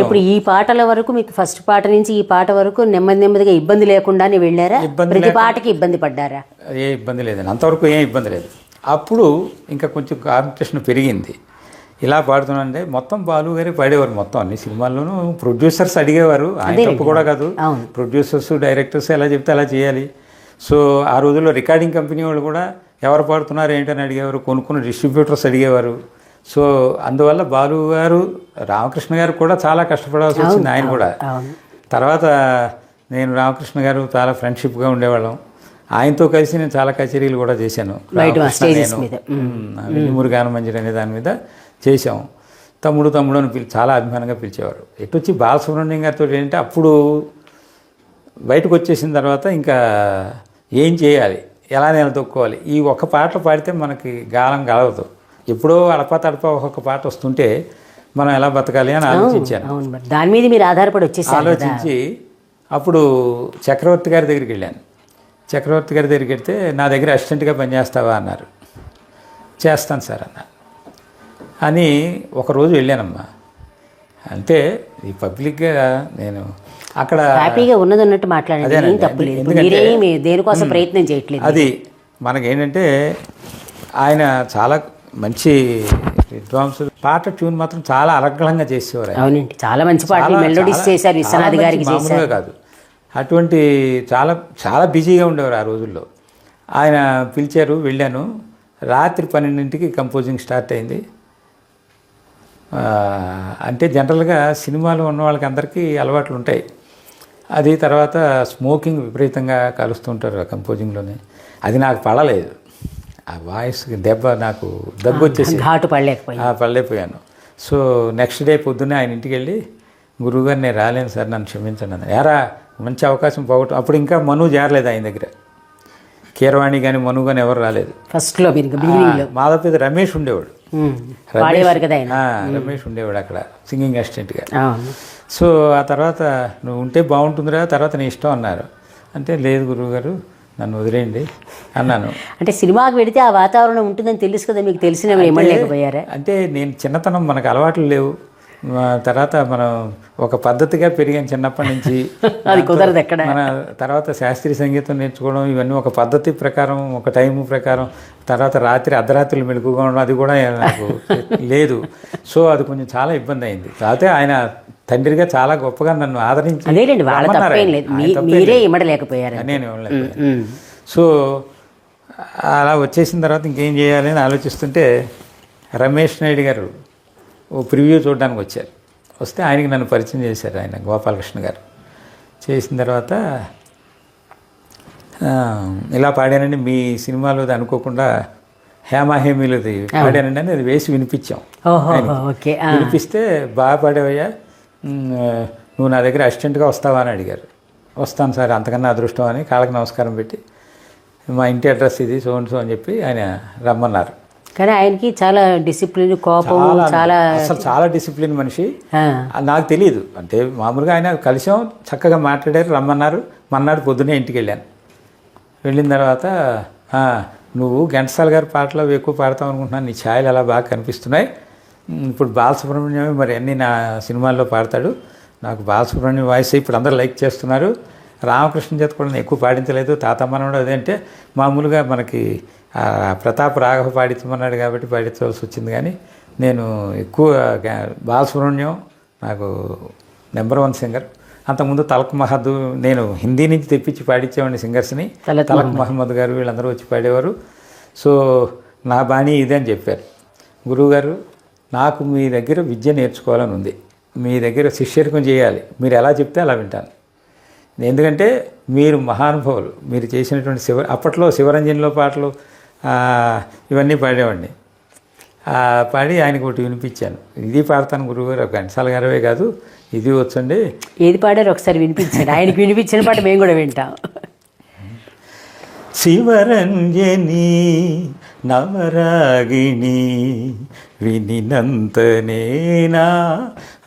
ఇప్పుడు ఈ పాటల వరకు మీకు ఫస్ట్ పాట నుంచి ఈ పాట వరకు నెమ్మది నెమ్మదిగా ఇబ్బంది లేకుండానే వెళ్ళారా? ఇబ్బంది ప్రతి పాటకి ఇబ్బంది పడ్డారా? ఏ ఇబ్బంది లేదండి. అంతవరకు ఏం ఇబ్బంది లేదు. అప్పుడు ఇంకా కొంచెం కాంపిటీషన్ పెరిగింది. ఇలా పాడుతున్నానంటే మొత్తం బాలు గారే పాడేవారు మొత్తం అన్ని సినిమాల్లోనూ. ప్రొడ్యూసర్స్ అడిగేవారు. ఆయన తప్పు కూడా కాదు. ప్రొడ్యూసర్స్ డైరెక్టర్స్ ఎలా చెప్తే అలా చేయాలి. సో ఆ రోజుల్లో రికార్డింగ్ కంపెనీ వాళ్ళు కూడా ఎవరు పాడుతున్నారు ఏంటని అడిగేవారు. కొనుక్కున్న డిస్ట్రిబ్యూటర్స్ అడిగేవారు. సో అందువల్ల బాలు గారు రామకృష్ణ గారు కూడా చాలా కష్టపడాల్సి వచ్చింది ఆయన కూడా. తర్వాత నేను రామకృష్ణ గారు చాలా ఫ్రెండ్షిప్గా ఉండేవాళ్ళం. ఆయనతో కలిసి నేను చాలా కచేరీలు కూడా చేశాను. నేను, మీద. మ్, విల్లుమూరి గానమంజరి అనే దాని మీద చేశాం. తమ్ముడు తమ్ముడు అని పిలి చాలా అభిమానంగా పిలిచేవారు. ఎటు వచ్చి బాలసుబ్రహ్మణ్యం గారితో ఏంటంటే అప్పుడు బయటకు వచ్చేసిన తర్వాత ఇంకా ఏం చేయాలి? ఎలా నిలదొక్కోవాలి? ఈ ఒక్క పాటలు పాడితే మనకి గాలం గలవదు. ఎప్పుడో అడపా తడప ఒక్కొక్క పాట వస్తుంటే మనం ఎలా బతకాలి అని ఆలోచించాను. దాని మీద మీరు ఆధారపడి వచ్చేసారు కదా. ఆలోచించి అప్పుడు చక్రవర్తి గారి దగ్గరికి వెళ్ళాను. చక్రవర్తి గారి దగ్గరికి వెళ్తే నా దగ్గర అసిస్టెంట్గా పనిచేస్తావా? అన్నారు. చేస్తాను సార్ అన్న అని ఒకరోజు వెళ్ళానమ్మా. అంటే ఈ పబ్లిక్గా నేను అక్కడ హ్యాపీగా ఉన్నది ఉన్నట్టు మాట్లాడండి. తప్పు లేదు. మీరేమి దేనికోసం ప్రయత్నం చేయట్లేదు. అది మనకేంటంటే ఆయన చాలా మంచి విద్వాంసులు. పాట ట్యూన్ మాత్రం చాలా అనర్గళంగా చేసేవారు. అవునండి. చాలా మంచి పాటలు మెలోడీస్ చేశారు విశ్వనాథ్ గారికి చేశారు. కాదు. అటువంటి చాలా చాలా బిజీగా ఉండేవారు ఆ రోజుల్లో. ఆయన పిలిచారు వెళ్ళాను. రాత్రి పన్నెండింటికి కంపోజింగ్ స్టార్ట్ అయింది. అంటే జనరల్గా సినిమాలు ఉన్న వాళ్ళకి అందరికీ అలవాట్లు ఉంటాయి. అది తర్వాత స్మోకింగ్ విపరీతంగా కలుస్తుంటారు ఆ కంపోజింగ్లోనే అది నాకు పడలేదు. ఆ వాయిస్కి దెబ్బ నాకు దగ్గు వచ్చేసి ఘాటు పడలేకపోయింది. ఆ, పడలేకపోయాను. సో నెక్స్ట్ డే పొద్దున్నే ఆయన ఇంటికి వెళ్ళి గురువుగారు నేను రాలేను సార్ నన్ను క్షమించండి అన్న ఎరా మంచి అవకాశం పోగొట్టు అప్పుడు ఇంకా మను చేరలేదు ఆయన దగ్గర. కీరవాణి కానీ మను కానీ ఎవరు రాలేదు. ఫస్ట్లో మీరు బిగినింగ్లో. మాధవపేద రమేష్ ఉండేవాడు. రమేష్ ఉండేవాడు అక్కడ సింగింగ్ అసిస్టెంట్గా సో ఆ తర్వాత నువ్వు ఉంటే బాగుంటుందిరా తర్వాత నీ ఇష్టం అన్నారు. అంటే లేదు గురువుగారు నన్ను వదిలేయండి అన్నాను. అంటే సినిమాకి పెడితే ఆ వాతావరణం ఉంటుందని తెలుసు కదా మీకు తెలిసిన ఇమ్మలేకపోయారా అంటే నేను చిన్నతనం మనకు అలవాట్లు లేవు. తర్వాత మనం ఒక పద్ధతిగా పెరిగాం చిన్నప్పటి నుంచి. అది కుదరదు ఎక్కడ? మన తర్వాత శాస్త్రీయ సంగీతం నేర్చుకోవడం ఇవన్నీ ఒక పద్ధతి ప్రకారం ఒక టైం ప్రకారం తర్వాత రాత్రి అర్ధరాత్రులు మెలుగుగా ఉండడం అది కూడా నాకు లేదు. సో అది కొంచెం చాలా ఇబ్బంది అయింది. కాకపోతే ఆయన తండ్రిగా చాలా గొప్పగా నన్ను ఆదరించి అదేలేండి వాళ్ళ తప్పేం. లేదు. మీరే. ఇమ్మడలేకపోయారు నేను. సో అలా వచ్చేసిన తర్వాత ఇంకేం చేయాలి అని ఆలోచిస్తుంటే రమేష్ నాయుడు గారు ఓ ప్రివ్యూ చూడడానికి వచ్చారు. వస్తే ఆయనకి నన్ను పరిచయం చేశారు ఆయన గోపాలకృష్ణ గారు. చేసిన తర్వాత ఇలా పాడానండి. మీ సినిమాలో అనుకోకుండా హేమా హేమీలది పాడానండి అని అది వేసి వినిపించాం. పిలిపిస్తే బాగా పాడేవయ్యా. నువ్వు నా దగ్గర అసిస్టెంట్గా వస్తావా అని అడిగారు. వస్తాను సార్ అంతకన్నా అదృష్టం అని కాళ్ళకి నమస్కారం పెట్టి మా ఇంటి అడ్రస్ ఇది సో సో అని చెప్పి ఆయన రమ్మన్నారు. కానీ ఆయనకి చాలా డిసిప్లిన్ కోపం చాలా అసలు చాలా డిసిప్లిన్ మనిషి. నాకు తెలియదు అంటే మామూలుగా ఆయన కలిసాం చక్కగా మాట్లాడారు రమ్మన్నారు. మన్నాడు పొద్దున్నే ఇంటికి వెళ్ళాను. వెళ్ళిన తర్వాత "ఆ, నువ్వు ఘంటసాల గారి పాటలు ఎక్కువ పాడతావు అనుకుంటున్నాను నీ ఛాయలు అలా బాగా కనిపిస్తున్నాయి. ఇప్పుడు బాలసుబ్రహ్మణ్యమే మరి అన్నీ నా సినిమాల్లో పాడతాడు. నాకు బాలసుబ్రహ్మణ్యం వాయిస్ ఇప్పుడు అందరూ లైక్ చేస్తున్నారు. రామకృష్ణ చేత కూడా నేను ఎక్కువ పాడించలేదు. తాతమ్మనడు అదంటే మామూలుగా మనకి ప్రతాప్ రాఘవ పాడించమన్నాడు కాబట్టి పాడించవలసి వచ్చింది కానీ నేను ఎక్కువ బాలసుబ్రహ్మణ్యం నాకు నెంబర్ వన్ సింగర్. అంతకుముందు తలక్ మహద్ నేను హిందీ నుంచి తెప్పించి పాడించేవాడిని సింగర్స్ని. తలక్ తలక్ మహమ్మద్ గారు వీళ్ళందరూ వచ్చి పాడేవారు. సో నా బాణీ ఇదే అని చెప్పారు. గురువుగారు నాకు మీ దగ్గర విద్య నేర్చుకోవాలని ఉంది. మీ దగ్గర శిష్యరికం చేయాలి. మీరు ఎలా చెప్తే అలా వింటాను. ఎందుకంటే మీరు మహానుభావులు. మీరు చేసినటువంటి శివ అప్పట్లో శివరంజన్లో పాటలు ఇవన్నీ పాడేవాడిని. పాడి ఆయనకు ఒకటి వినిపించాను. ఇది పాడతాను గురువుగారు. ఘంటసాల గారవే కాదు. ఇది వచ్చండి. ఏది పాడారు ఒకసారి వినిపించండి. ఆయనకి వినిపించిన పాట మేము కూడా వింటాం. ಶಿವರಂಜನಿ ನವರಾಗಿಣಿ ವಿನಿನಂತನೇನ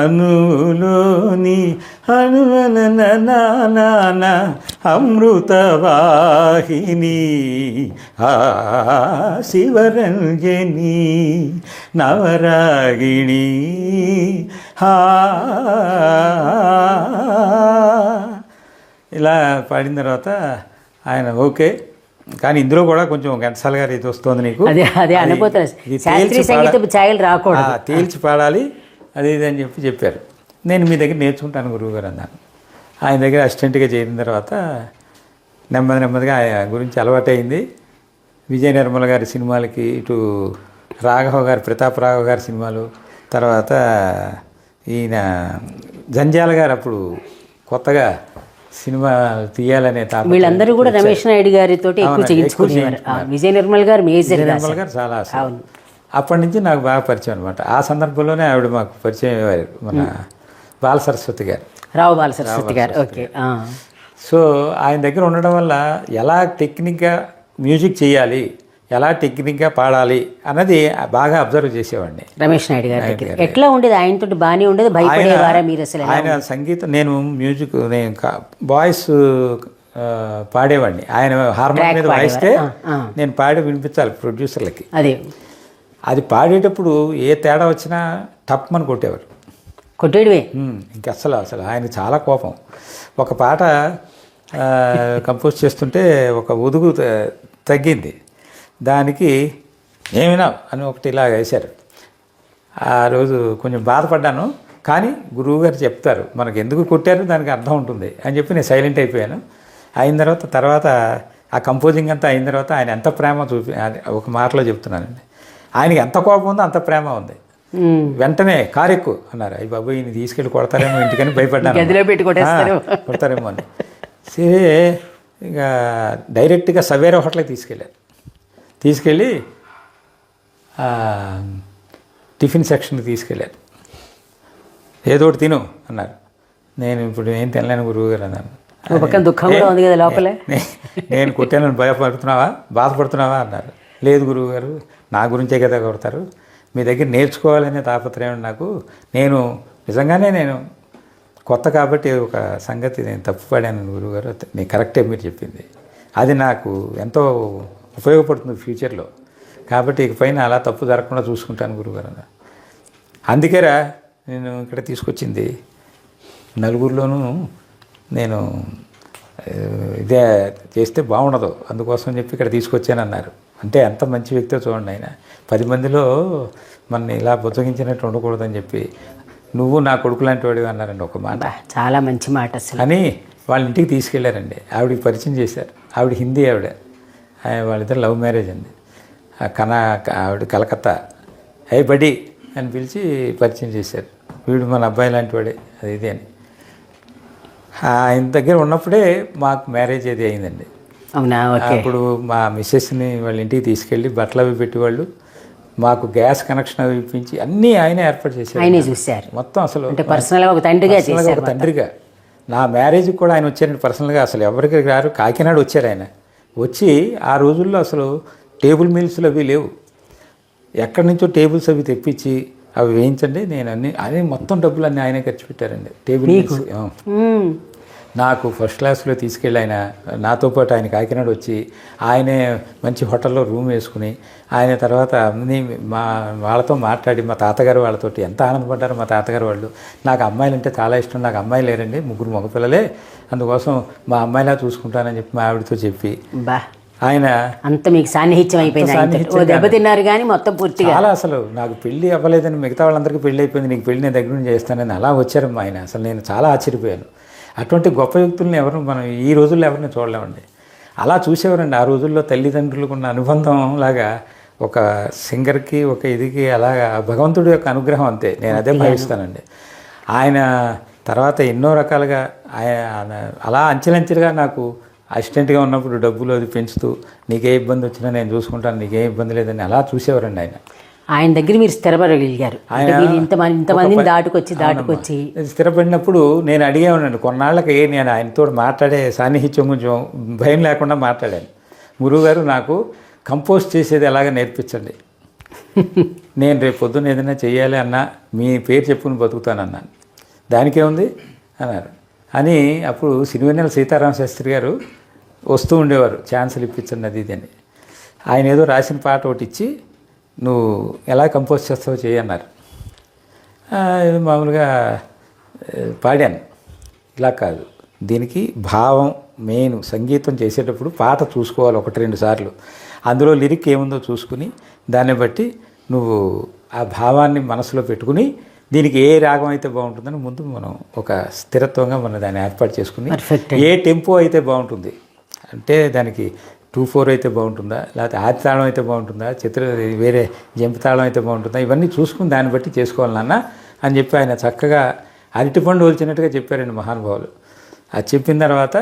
ಅನುಲೋನಿ ಅನುವನ ನಾನ ಅಮೃತವಾಹಿನಿ ಆ ಶಿವರಂಜನಿ ನವರಾಗಿಣಿ ಹಾ ఇలా పాడిన తర్వాత ఆయన ఓకే కానీ ఇందులో కూడా కొంచెం ఘంటసాల గారు ఇది వస్తుంది నీకు. అదే అదే శాస్త్రీయ సంగీతం ఛాయలు రాకూడదు. తేల్చి పాడాలి అది ఇది అని చెప్పి చెప్పారు. నేను మీ దగ్గర నేర్చుకుంటాను గురువుగారు అన్నాను. ఆయన దగ్గర అసిస్టెంట్గా చేరిన తర్వాత నెమ్మది నెమ్మదిగా ఆయన గురించి అలవాటైంది. విజయ నిర్మల గారి సినిమాలకి ఇటు రాఘవ గారి ప్రతాప్ రాఘవ గారి సినిమాలు తర్వాత ఈయన జంజాల గారు అప్పుడు కొత్తగా సినిమా తీయాలనే తాపత్రయం వీళ్ళందరూ కూడా రమేష్ నాయుడు గారితో ఎక్కువ చేయించుకునేవారు. విజయ నిర్మల్ గారు మేజర్ విజయ నిర్మల గారు చాలా అప్పటి నుంచి నాకు బాగా పరిచయం అనమాట ఆ సందర్భంలోనే ఆవిడ మాకు పరిచయం అయ్యారు మన బాల సరస్వతి గారు. రావు బాల సరస్వతి గారు. ఓకే. సో ఆయన దగ్గర ఉండడం వల్ల ఎలా టెక్నిక్గా మ్యూజిక్ చేయాలి ఎలా టెక్నిక్గా పాడాలి అన్నది బాగా అబ్జర్వ్ చేసేవాడిని. రమేష్ నాయుడు గారి ఎట్లా ఉండేది? ఆయనతో బాగానే ఉండేది? భయపడేవారా మీరు అసలు ఆయన సంగీతం నేను మ్యూజిక్ నేను వాయిస్ పాడేవాడిని. ఆయన హార్మోన్ మీద వాయిస్తే. నేను పాడి వినిపించాలి ప్రొడ్యూసర్లకి అదే. అది పాడేటప్పుడు ఏ తేడా వచ్చినా టప్మని కొట్టేవారు. కొట్టేడువే ఇంక అసలు అసలు ఆయనకి చాలా కోపం. ఒక పాట కంపోజ్ చేస్తుంటే ఒక ఉదుగు తగ్గింది. దానికి ఏమినా అని ఒకటి ఇలా వేశారు. ఆ రోజు కొంచెం బాధపడ్డాను కానీ గురువు గారు చెప్తారు మనకు ఎందుకు కొట్టారు? దానికి అర్థం ఉంటుంది అని చెప్పి నేను సైలెంట్ అయిపోయాను. అయిన తర్వాత తర్వాత ఆ కంపోజింగ్ అంతా అయిన తర్వాత ఆయన ఎంత ప్రేమ చూపి ఒక మాటలో చెప్తున్నానండి. ఆయనకి ఎంత కోపం ఉందో అంత ప్రేమ ఉంది. వెంటనే కారు ఎక్కు అన్నారు. అయ్యి బాబు ఈయన తీసుకెళ్ళి కొడతారేమో ఇంటికని భయపడ్డాను గదిలో పెట్టి కొడతారేమో అని. సరే ఇక డైరెక్ట్గా సవేరా హోటల్కి తీసుకెళ్ళారు తీసుకెళ్ళి టిఫిన్ సెక్షన్కి తీసుకెళ్ళారు. ఏదో ఒకటి తిను అన్నారు. నేను ఇప్పుడు ఏం తినలేను గురువు గారు అన్నాను ఒక పక్కన దుఃఖం కూడా ఉంది కదా లోపలే. నేను కొట్టానని భయపడుతున్నావా? బాధపడుతున్నావా? అన్నారు. లేదు గురువు గారు నా గురించే కదా కొడతారు. మీ దగ్గర నేర్చుకోవాలనే తాపత్రయం నాకు. నేను నిజంగానే నేను కొత్త కాబట్టి ఒక సంగతి నేను తప్పు పడాను గురువుగారు నేను కరెక్టే మీరు చెప్పింది. అది నాకు ఎంతో ఉపయోగపడుతుంది ఫ్యూచర్లో కాబట్టి ఇకపైన అలా తప్పు జరగకుండా చూసుకుంటాను అన్నారు అందుకేరా నేను ఇక్కడ తీసుకొచ్చింది. నలుగురిలోనూ నేను ఇదే చేస్తే బాగుండదు. అందుకోసం చెప్పి ఇక్కడ తీసుకొచ్చానన్నారు అంటే ఎంత మంచి వ్యక్తితో చూడండి ఆయన. పది మందిలో మన ఇలా బుద్ధగించినట్టు ఉండకూడదని చెప్పి నువ్వు నా కొడుకు లాంటి వాడివి అన్నారండి ఒక మాట. చాలా మంచి మాట అసలు. అని వాళ్ళ ఇంటికి తీసుకెళ్ళారండి. ఆవిడకి పరిచయం చేశారు. ఆవిడ హిందీ ఆవిడ. వాళ్ళిద్దరు లవ్ మ్యారేజ్ అండి. ఆ కన ఆవిడ కలకత్తా. హై బడి అని పిలిచి పరిచయం చేశారు. వీడు మన అబ్బాయి లాంటి వాడే అది ఇది అని. ఆయన దగ్గర ఉన్నప్పుడే మాకు మ్యారేజ్ అది అయిందండి. అవునా? అప్పుడు మా మిస్సెస్ని వాళ్ళ ఇంటికి తీసుకెళ్ళి బట్టలు అవి పెట్టేవాళ్ళు. మాకు గ్యాస్ కనెక్షన్ అవి ఇప్పించి అన్నీ ఆయనే ఏర్పాటు చేశారు. ఆయనే చూశారు. మొత్తం అసలు అంటే పర్సనల్గా తండ్రిగా ఒక తండ్రిగా. నా మ్యారేజ్కి కూడా ఆయన వచ్చారండి పర్సనల్గా. అసలు ఎవరికి రారు? కాకినాడ వచ్చారు ఆయన. వచ్చి ఆ రోజుల్లో అసలు టేబుల్ మీల్స్లు అవి లేవు. ఎక్కడి నుంచో టేబుల్స్ అవి తెప్పించి అవి వేయించండి నేను అన్ని అన్ని మొత్తం డబ్బులు అన్నీ ఆయనే ఖర్చు పెట్టారండి. Table meals. నాకు ఫస్ట్ క్లాస్లో తీసుకెళ్ళి ఆయన నాతో పాటు ఆయన కాకినాడ వచ్చి ఆయనే మంచి హోటల్లో రూమ్ వేసుకుని ఆయన తర్వాత అన్ని మా వాళ్ళతో మాట్లాడి మా తాతగారు వాళ్ళతోటి ఎంత ఆనందపడ్డారు మా తాతగారు వాళ్ళు. నాకు అమ్మాయిలు అంటే చాలా ఇష్టం. నాకు అమ్మాయి లేరండి. ముగ్గురు మగపిల్లలే. అందుకోసం మా అమ్మాయిలా చూసుకుంటానని చెప్పి మా ఆవిడతో చెప్పి బా. ఆయన అంత మీకు సాన్నిహిత్యం అయిపోయింది కానీ మొత్తం పూర్తిగా. చాలా అసలు నాకు పెళ్ళి అవ్వలేదని మిగతా వాళ్ళందరికీ పెళ్ళి అయిపోయింది. నీకు పెళ్ళి నేను దగ్గర నుంచి చేస్తానని అలా వచ్చారమ్మా ఆయన. అసలు నేను చాలా ఆశ్చర్యపోయాను. అటువంటి గొప్ప వ్యక్తుల్ని ఎవరు మనం ఈ రోజుల్లో ఎవరిని చూడలేమండి. అలా చూసేవారండి. ఆ రోజుల్లో తల్లిదండ్రులకు ఉన్న అనుబంధం లాగా ఒక సింగర్కి ఒక ఇదికి అలాగా భగవంతుడి యొక్క అనుగ్రహం అంతే. నేను అదే భావిస్తానండి. ఆయన తర్వాత ఎన్నో రకాలుగా ఆయన అలా అంచెలంచెలుగా నాకు అసిస్టెంట్గా ఉన్నప్పుడు డబ్బులు అది పెంచుతూ నీకే ఇబ్బంది వచ్చినా నేను చూసుకుంటాను నీకే ఇబ్బంది లేదని అలా చూసేవారండి ఆయన. ఆయన దగ్గర మీరు స్థిరపడగలిగారు. ఇంతమంది ఇంతమందిని దాటుకొచ్చి దాటుకొచ్చి. స్థిరపడినప్పుడు నేను అడిగేవాడిని కొన్నాళ్ళకి నేను ఆయనతో మాట్లాడే సాన్నిహిత్యం కొంచెం భయం లేకుండా మాట్లాడాను. గురువుగారు నాకు కంపోజ్ చేసేది ఎలాగ నేర్పించండి. నేను రేపు పొద్దున్న ఏదైనా చేయాలి అన్నా మీ పేరు చెప్పుకుని బతుకుతానన్నాను దానికే ఉంది అన్నారు. అని అప్పుడు సిరివెన్నెల సీతారామ శాస్త్రి గారు వస్తూ ఉండేవారు ఛాన్సులు ఇప్పించండి అది ఇది అని. ఆయన ఏదో రాసిన పాట ఒకటి ఇచ్చి నువ్వు ఎలా కంపోజ్ చేస్తావో చేయన్నారు మామూలుగా పాడాను. ఇలా కాదు. దీనికి భావం మెయిన్ సంగీతం చేసేటప్పుడు పాట చూసుకోవాలి ఒకటి రెండు సార్లు. అందులో లిరిక్ ఏముందో చూసుకుని దాన్ని బట్టి నువ్వు ఆ భావాన్ని మనసులో పెట్టుకుని దీనికి ఏ రాగం అయితే బాగుంటుందని ముందు మనం ఒక స్థిరత్వంగా మనం దాన్ని ఏర్పాటు చేసుకుని. ఏ టెంపో అయితే బాగుంటుంది. అంటే దానికి టూ ఫోర్ అయితే బాగుంటుందా? లేకపోతే ఆది తాళం అయితే బాగుంటుందా? చిత్ర వేరే జంపి తాళం అయితే బాగుంటుందా? ఇవన్నీ చూసుకుని దాన్ని బట్టి చేసుకోవాలి నాన్న అని చెప్పి ఆయన చక్కగా అరటిపండు వచ్చినట్టుగా చెప్పారండి మహానుభావులు. అది చెప్పిన తర్వాత